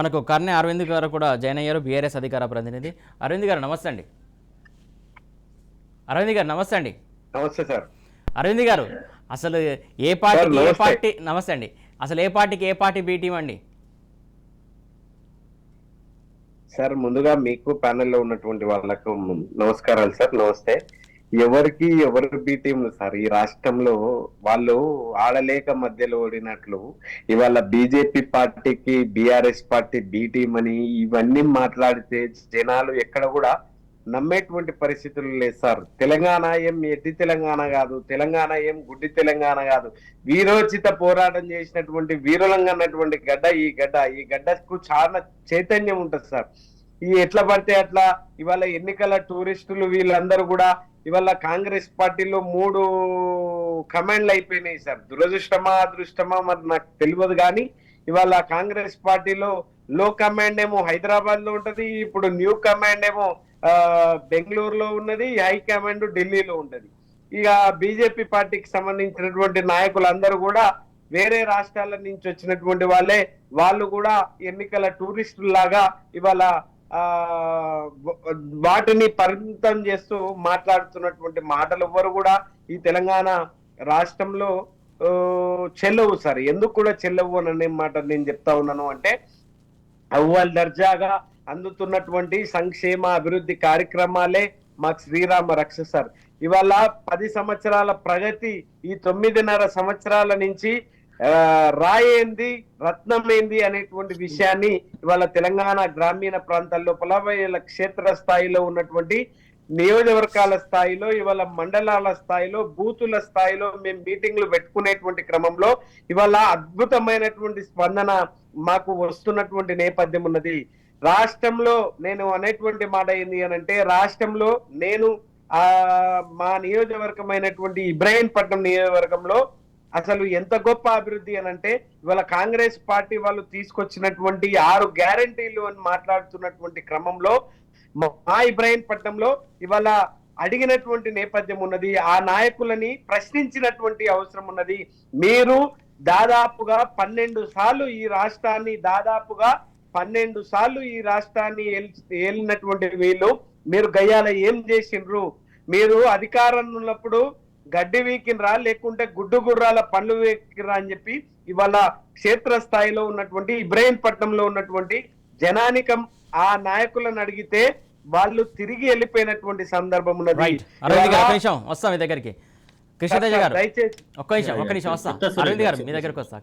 మనకు కర్ణె అరవింద్ గారు కూడా జాయిన్ అయ్యారు బీఆర్ఎస్ అధికార ప్రతినిధి. అరవింద్ గారు నమస్తే అండి అరవింద్ గారు నమస్తే అండి నమస్తే సార్. అరవింద్ గారు అసలు ఏ పార్టీకి ఏ. పార్టీ నమస్తే అండి అసలు ఏ పార్టీకి ఏ పార్టీ బీ టీం అండి? సార్ ముందుగా మీకు ప్యానెల్లో ఉన్నటువంటి వాళ్ళకు నమస్కారాలు సార్ నమస్తే. ఎవరికి ఎవరు బి టీంలు సార్? ఈ రాష్ట్రంలో వాళ్ళు ఆడలేక మధ్యలో ఓడినట్లు ఇవాళ బీజేపీ పార్టీకి బీఆర్ఎస్ పార్టీ బీటీం అని ఇవన్నీ మాట్లాడితే జనాలు ఎక్కడ కూడా నమ్మేటువంటి పరిస్థితులు లేదు సార్. తెలంగాణ ఏం ఎడ్డి తెలంగాణ కాదు తెలంగాణ ఏం గుడ్డి తెలంగాణ కాదు. వీరోచిత పోరాటం చేసినటువంటి వీరులంగా అన్నటువంటి గడ్డ ఈ గడ్డ ఈ గడ్డకు చాలా చైతన్యం ఉంటుంది సార్. ఈ ఎట్లా పడితే అట్లా ఇవాళ ఎన్నికల టూరిస్టులు వీళ్ళందరూ కూడా ఇవాళ కాంగ్రెస్ పార్టీలో మూడు కమాండ్లు అయిపోయినాయి సార్. దురదృష్టమా అదృష్టమా మరి నాకు తెలియదు కానీ ఇవాళ కాంగ్రెస్ పార్టీలో లో కమాండ్ ఏమో హైదరాబాద్లో ఉంటది ఇప్పుడు న్యూ కమాండ్ ఏమో బెంగళూరులో ఉన్నది హై కమాండ్ ఢిల్లీలో ఉంటది. ఇక బీజేపీ పార్టీకి సంబంధించినటువంటి నాయకులందరూ కూడా వేరే రాష్ట్రాల నుంచి వచ్చినటువంటి వాళ్ళే వాళ్ళు కూడా ఎన్నికల టూరిస్టులు లాగా ఇవాళ వాటిని పరిమితం చేస్తూ మాట్లాడుతున్నటువంటి మాటలు ఎవ్వరు కూడా ఈ తెలంగాణ రాష్ట్రంలో చెల్లవు సార్. ఎందుకు కూడా చెల్లవు అని అనే మాట నేను చెప్తా ఉన్నాను అంటే అవ్వాలి దర్జాగా అందుతున్నటువంటి సంక్షేమ అభివృద్ధి కార్యక్రమాలే మాకు శ్రీరామ రక్ష సార్. ఇవాళ పది సంవత్సరాల ప్రగతి ఈ తొమ్మిదిన్నర సంవత్సరాల నుంచి రాయేంది రత్నమేంది అనేటువంటి విషయాన్ని ఇవాళ తెలంగాణ గ్రామీణ ప్రాంతాల్లో లోపల క్షేత్ర స్థాయిలో ఉన్నటువంటి నియోజకవర్గాల స్థాయిలో ఇవాళ మండలాల స్థాయిలో బూతుల స్థాయిలో మేము మీటింగ్లు పెట్టుకునేటువంటి క్రమంలో ఇవాళ అద్భుతమైనటువంటి స్పందన మాకు వస్తున్నటువంటి నేపథ్యం ఉన్నది. రాష్ట్రంలో నేను అనేటువంటి మాట ఏంది అని అంటే రాష్ట్రంలో నేను ఆ మా నియోజకవర్గమైనటువంటి ఇబ్రాహీంపట్నం నియోజకవర్గంలో అసలు ఎంత గొప్ప అభివృద్ధి అని అంటే ఇవాళ కాంగ్రెస్ పార్టీ వాళ్ళు తీసుకొచ్చినటువంటి ఆరు గ్యారంటీలు అని మాట్లాడుతున్నటువంటి క్రమంలో మా ఇబ్రాహీంపట్నంలో ఇవాళ అడిగినటువంటి నేపథ్యం ఉన్నది ఆ నాయకులని ప్రశ్నించినటువంటి అవసరం ఉన్నది. మీరు దాదాపుగా పన్నెండు సార్లు ఈ రాష్ట్రాన్ని దాదాపుగా పన్నెండు సార్లు ఈ రాష్ట్రాన్ని ఏల్- ఏలినటువంటి వీళ్ళు మీరు గయ్యాల ఏం చేసిండ్రు? మీరు అధికారంలో ఉన్నప్పుడు గడ్డి వీకినరా లేకుంటే గుడ్డు గుర్రాల పండ్లు వీకినరా అని చెప్పి ఇవాళ క్షేత్ర స్థాయిలో ఉన్నటువంటి ఇబ్రాహీంపట్నంలో ఉన్నటువంటి జనానికం ఆ నాయకులను అడిగితే వాళ్ళు తిరిగి వెళ్ళిపోయినటువంటి సందర్భం ఉన్నది. వస్తాం మీ దగ్గరికి. కృష్ణతేజ గారు. దయచేసి. ఒక్క నిమిషం ఒక్క నిమిషం వస్తా. అరవింద్ గారు మీ దగ్గరికి వస్తా.